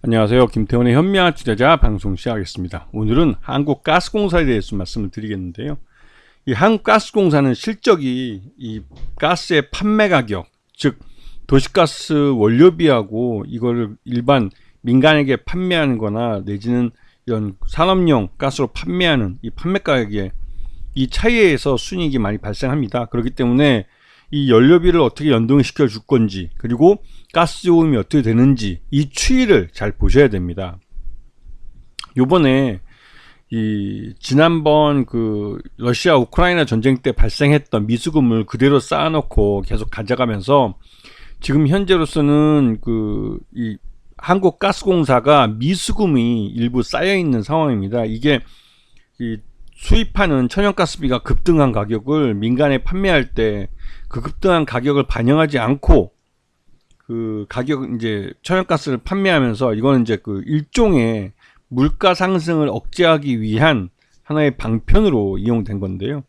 안녕하세요. 김태원의 현미화 투자자 방송 시작하겠습니다. 오늘은 한국가스공사에 대해서 말씀을 드리겠는데요. 이 한국가스공사는 실적이 이 가스의 판매 가격, 즉 도시가스 원료비하고 이거를 일반 민간에게 판매하는 거나 내지는 이런 산업용 가스로 판매하는 이 판매 가격에 이 차이에서 순이익이 많이 발생합니다. 그렇기 때문에 이 연료비를 어떻게 연동시켜 줄 건지 그리고 가스 요금이 어떻게 되는지 이 추이를 잘 보셔야 됩니다. 요번에 이 지난번 그 러시아 우크라이나 전쟁 때 발생했던 미수금을 그대로 쌓아놓고 계속 가져가면서 지금 현재로서는 그 이 한국가스공사가 미수금이 일부 쌓여 있는 상황입니다. 이게 이 수입하는 천연가스비가 급등한 가격을 민간에 판매할 때 그 급등한 가격을 반영하지 않고 그 가격 이제 천연가스를 판매하면서 이거는 이제 그 일종의 물가 상승을 억제하기 위한 하나의 방편으로 이용된 건데요.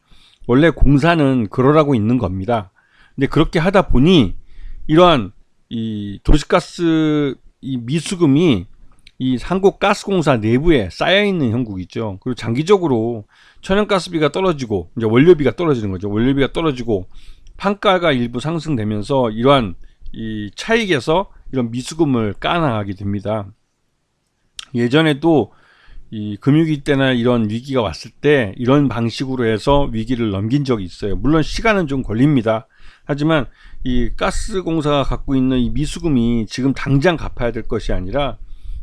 원래 공사는 그러라고 있는 겁니다. 근데 그렇게 하다 보니 이러한 이 도시가스 이 미수금이 이 한국가스공사 내부에 쌓여 있는 형국이죠. 그리고 장기적으로 천연가스비가 떨어지고 이제 원료비가 떨어지는 거죠. 원료비가 떨어지고 판가가 일부 상승되면서 이러한 이 차익에서 이런 미수금을 까나가게 됩니다. 예전에도 이 금융위기 때나 이런 위기가 왔을 때 이런 방식으로 해서 위기를 넘긴 적이 있어요. 물론 시간은 좀 걸립니다. 하지만 이 가스공사가 갖고 있는 이 미수금이 지금 당장 갚아야 될 것이 아니라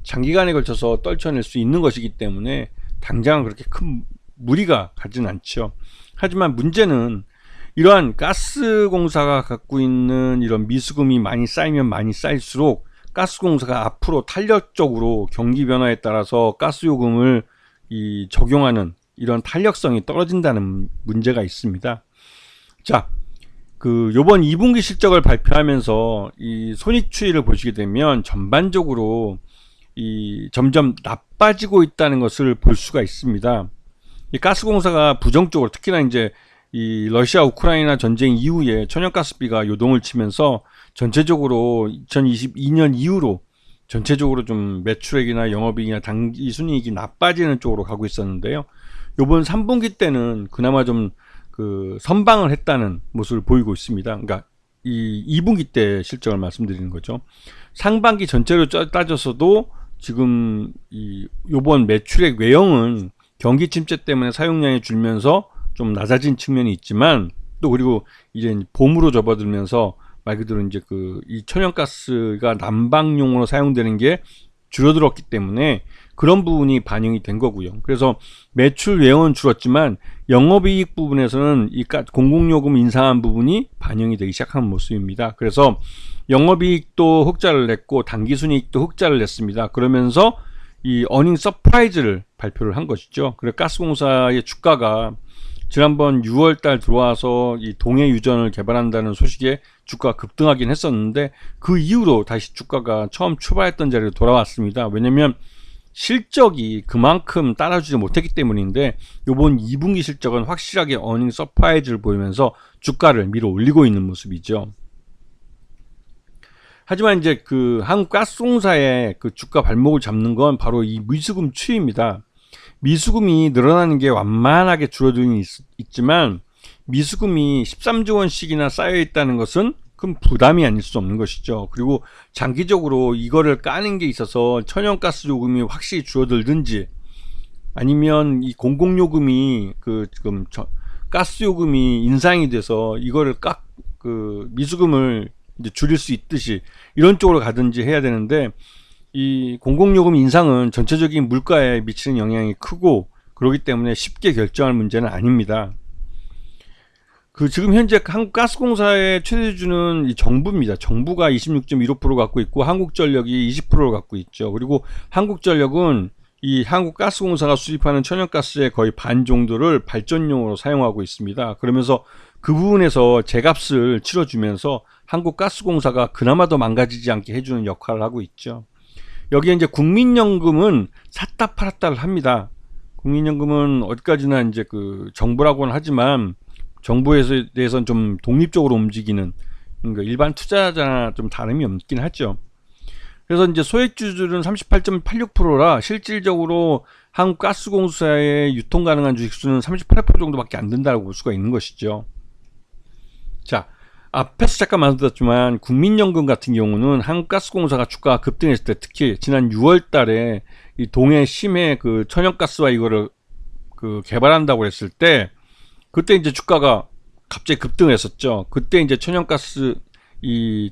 장기간에 걸쳐서 떨쳐낼 수 있는 것이기 때문에 당장 그렇게 큰 무리가 가진 않죠. 하지만 문제는 이러한 가스공사가 갖고 있는 이런 미수금이 많이 쌓이면 많이 쌓일수록 가스공사가 앞으로 탄력적으로 경기 변화에 따라서 가스 요금을 이 적용하는 이런 탄력성이 떨어진다는 문제가 있습니다. 자, 그 요번 2분기 실적을 발표하면서 이 손익 추이를 보시게 되면 전반적으로 이 점점 나빠지고 있다는 것을 볼 수가 있습니다. 이 가스공사가 부정적으로 특히나 이제 이 러시아 우크라이나 전쟁 이후에 천연가스비가 요동을 치면서 전체적으로 2022년 이후로 전체적으로 좀 매출액이나 영업이익이나 당기 순이익이 나빠지는 쪽으로 가고 있었는데요. 요번 3분기 때는 그나마 좀 그 선방을 했다는 모습을 보이고 있습니다. 그러니까 이 2분기 때 실적을 말씀드리는 거죠. 상반기 전체로 따져서도 지금 이 요번 매출액 외형은 경기 침체 때문에 사용량이 줄면서 좀 낮아진 측면이 있지만 또 그리고 이제 봄으로 접어들면서 말 그대로 이제 그 이 천연가스가 난방용으로 사용되는 게 줄어들었기 때문에 그런 부분이 반영이 된 거고요. 그래서 매출 외형은 줄었지만 영업이익 부분에서는 이 공공요금 인상한 부분이 반영이 되기 시작한 모습입니다. 그래서 영업이익도 흑자를 냈고 당기순이익도 흑자를 냈습니다. 그러면서 이 어닝 서프라이즈를 발표를 한 것이죠. 그래 가스공사의 주가가 지난번 6월 달 들어와서 이 동해 유전을 개발한다는 소식에 주가가 급등하긴 했었는데 그 이후로 다시 주가가 처음 출발했던 자리로 돌아왔습니다. 왜냐면 실적이 그만큼 따라주지 못했기 때문인데 요번 2분기 실적은 확실하게 어닝 서프라이즈를 보이면서 주가를 밀어 올리고 있는 모습이죠. 하지만 이제 그 한국가스공사의 그 주가 발목을 잡는 건 바로 이 미수금 추이입니다. 미수금이 늘어나는 게 완만하게 줄어들긴 있, 지만 미수금이 13조 원씩이나 쌓여 있다는 것은 큰 부담이 아닐 수 없는 것이죠. 그리고 장기적으로 이거를 까는 게 있어서 천연가스 요금이 확실히 줄어들든지 아니면 이 공공요금이 그 지금 저, 가스 요금이 인상이 돼서 이거를 깎 그 미수금을 이제 줄일 수 있듯이 이런 쪽으로 가든지 해야 되는데 이 공공요금 인상은 전체적인 물가에 미치는 영향이 크고 그렇기 때문에 쉽게 결정할 문제는 아닙니다. 그 지금 현재 한국가스공사의 최대주는 이 정부입니다. 정부가 26.15% 갖고 있고 한국전력이 20%를 갖고 있죠. 그리고 한국전력은 이 한국가스공사가 수입하는 천연가스의 거의 반 정도를 발전용으로 사용하고 있습니다. 그러면서 그 부분에서 제값을 치러주면서 한국가스공사가 그나마 더 망가지지 않게 해주는 역할을 하고 있죠. 여기에 이제 국민연금은 샀다 팔았다를 합니다. 국민연금은 어디까지나 이제 그 정부라고는 하지만 정부에서 대해서는 좀 독립적으로 움직이는 그러니까 일반 투자자나 좀 다름이 없긴 하죠. 그래서 이제 소액주주는 38.86%라 실질적으로 한국가스공사의 유통 가능한 주식수는 38% 정도밖에 안 된다고 볼 수가 있는 것이죠. 자, 앞에서 잠깐 말씀드렸지만 국민연금 같은 경우는 한국가스공사가 주가가 급등했을 때 특히 지난 6월 달에 이 동해 심해 그 천연가스와 이거를 그 개발한다고 했을 때 그때 이제 주가가 갑자기 급등했었죠. 그때 이제 천연가스 이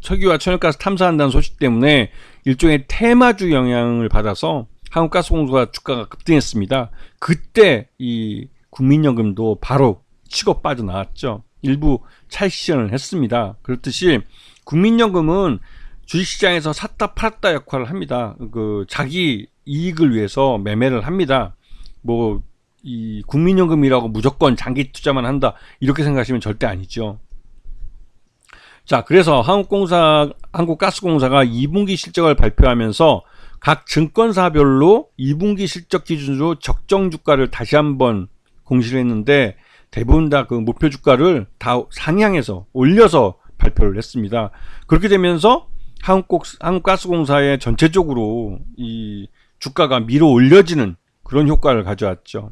석유와 천연가스 탐사한다는 소식 때문에 일종의 테마주 영향을 받아서 한국가스공사가 주가가 급등했습니다. 그때 이 국민연금도 바로 치고 빠져나왔죠. 일부 차익실현을 했습니다. 그렇듯이 국민연금은 주식시장에서 샀다 팔았다 역할을 합니다. 그 자기 이익을 위해서 매매를 합니다. 뭐 이 국민연금이라고 무조건 장기 투자만 한다 이렇게 생각하시면 절대 아니죠. 자, 그래서 한국공사, 한국가스공사가 2분기 실적을 발표하면서 각 증권사별로 2분기 실적 기준으로 적정 주가를 다시 한번 공시를 했는데 대부분 다 그 목표 주가를 다 상향해서 올려서 발표를 했습니다. 그렇게 되면서 한국 한국가스공사의 전체적으로 이 주가가 밀어 올려지는 그런 효과를 가져왔죠.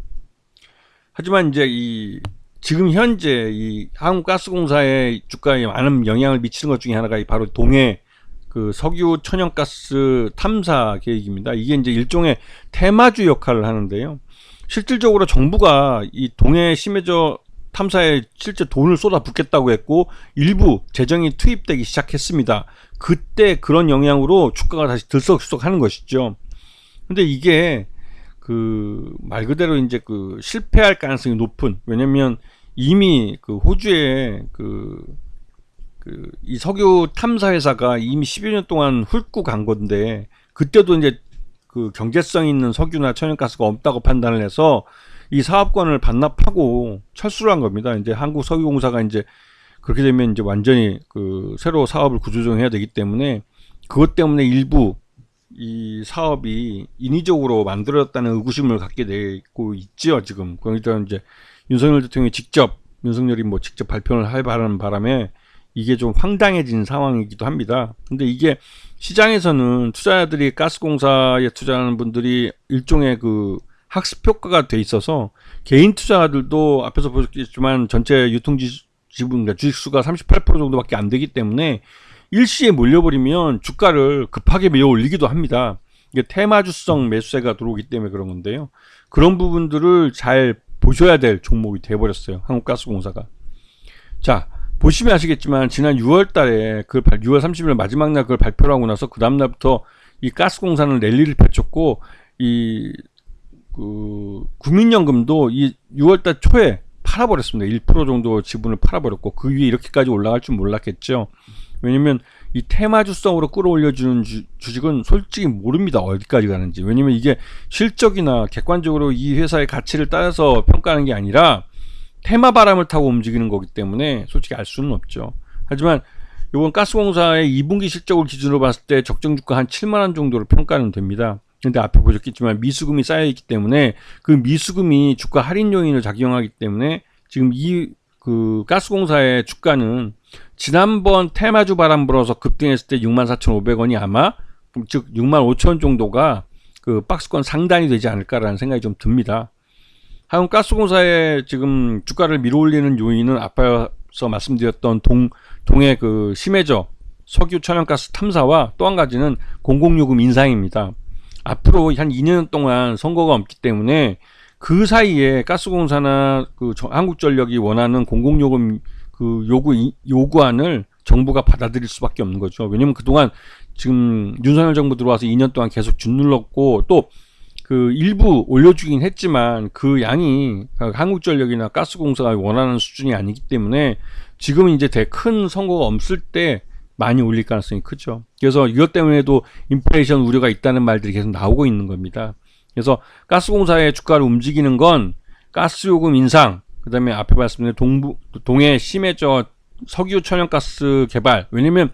하지만 이제 이 지금 현재 이 한국가스공사의 주가에 많은 영향을 미치는 것 중에 하나가 바로 동해 그 석유 천연가스 탐사 계획입니다. 이게 이제 일종의 테마주 역할을 하는데요. 실질적으로 정부가 이 동해 심해저 탐사에 실제 돈을 쏟아붓겠다고 했고 일부 재정이 투입되기 시작했습니다. 그때 그런 영향으로 주가가 다시 들썩들썩 하는 것이죠. 근데 이게 그 말 그대로 이제 그 실패할 가능성이 높은 왜냐면 이미 그 호주에 그그 이 석유 탐사 회사가 이미 10여 년 동안 훑고 간 건데 그때도 이제 그 경제성 있는 석유나 천연가스가 없다고 판단을 해서 이 사업권을 반납하고 철수를 한 겁니다. 이제 한국 석유공사가 이제 그렇게 되면 이제 완전히 그 새로 사업을 구조조정해야 되기 때문에 그것 때문에 일부 이 사업이 인위적으로 만들어졌다는 의구심을 갖게 되고 있지요 지금 그러니까 이제 윤석열 대통령이 직접 윤석열이 뭐 직접 발표를 할 바라는 바람에 이게 좀 황당해진 상황이기도 합니다. 근데 이게 시장에서는 투자자들이 가스공사에 투자하는 분들이 일종의 그 학습 효과가 돼 있어서 개인 투자자들도 앞에서 보셨겠지만 전체 유통 지분 그러니까 주식수가 38% 정도밖에 안 되기 때문에 일시에 몰려버리면 주가를 급하게 밀어 올리기도 합니다. 이게 테마주성 매수세가 들어오기 때문에 그런 건데요. 그런 부분들을 잘 보셔야 될 종목이 돼버렸어요. 한국가스공사가. 자, 보시면 아시겠지만 지난 6월 달에 그 6월 30일 마지막 날 그걸 발표를 하고 나서 그 다음 날부터 이 가스공사는 랠리를 펼쳤고 이 그 국민연금도 이 6월 달 초에 팔아버렸습니다. 1% 정도 지분을 팔아버렸고 그 위에 이렇게까지 올라갈 줄 몰랐겠죠. 왜냐면 이 테마주성으로 끌어올려주는 주, 주식은 솔직히 모릅니다. 어디까지 가는지. 왜냐면 이게 실적이나 객관적으로 이 회사의 가치를 따라서 평가하는 게 아니라 테마 바람을 타고 움직이는 거기 때문에 솔직히 알 수는 없죠. 하지만 이번 가스공사의 2분기 실적을 기준으로 봤을 때 적정 주가 한 7만 원 정도로 평가는 됩니다. 근데 앞에 보셨겠지만 미수금이 쌓여 있기 때문에 그 미수금이 주가 할인 요인을 작용하기 때문에 지금 이 그 가스공사의 주가는 지난번 테마주 바람 불어서 급등했을 때 64,500원이 아마 즉 65,000원 정도가 그 박스권 상단이 되지 않을까라는 생각이 좀 듭니다. 한국가스공사의 지금 주가를 밀어올리는 요인은 앞에서 말씀드렸던 동 동해 그 심해져 석유 천연가스 탐사와 또 한 가지는 공공요금 인상입니다. 앞으로 한 2년 동안 선거가 없기 때문에 그 사이에 가스공사나 그 한국전력이 원하는 공공요금 그 요구 요구안을 정부가 받아들일 수밖에 없는 거죠. 왜냐면 그동안 지금 윤석열 정부 들어와서 2년 동안 계속 짓눌렀고 또 그 일부 올려주긴 했지만 그 양이 한국전력이나 가스공사가 원하는 수준이 아니기 때문에 지금은 이제 대큰 선거가 없을 때 많이 올릴 가능성이 크죠. 그래서 이것 때문에도 인플레이션 우려가 있다는 말들이 계속 나오고 있는 겁니다. 그래서 가스공사의 주가를 움직이는 건 가스요금 인상, 그 다음에 앞에 말씀드린 동부 동해 심해져 석유 천연가스 개발. 왜냐면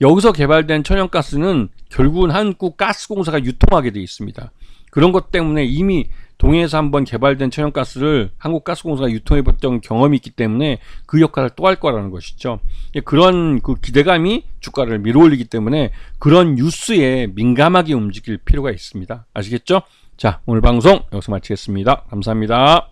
여기서 개발된 천연가스는 결국은 한국 가스공사가 유통하게 돼 있습니다. 그런 것 때문에 이미 동해에서 한번 개발된 천연가스를 한국가스공사가 유통해봤던 경험이 있기 때문에 그 역할을 또 할 거라는 것이죠. 예, 그런 그 기대감이 주가를 밀어올리기 때문에 그런 뉴스에 민감하게 움직일 필요가 있습니다. 아시겠죠? 자, 오늘 방송 여기서 마치겠습니다. 감사합니다.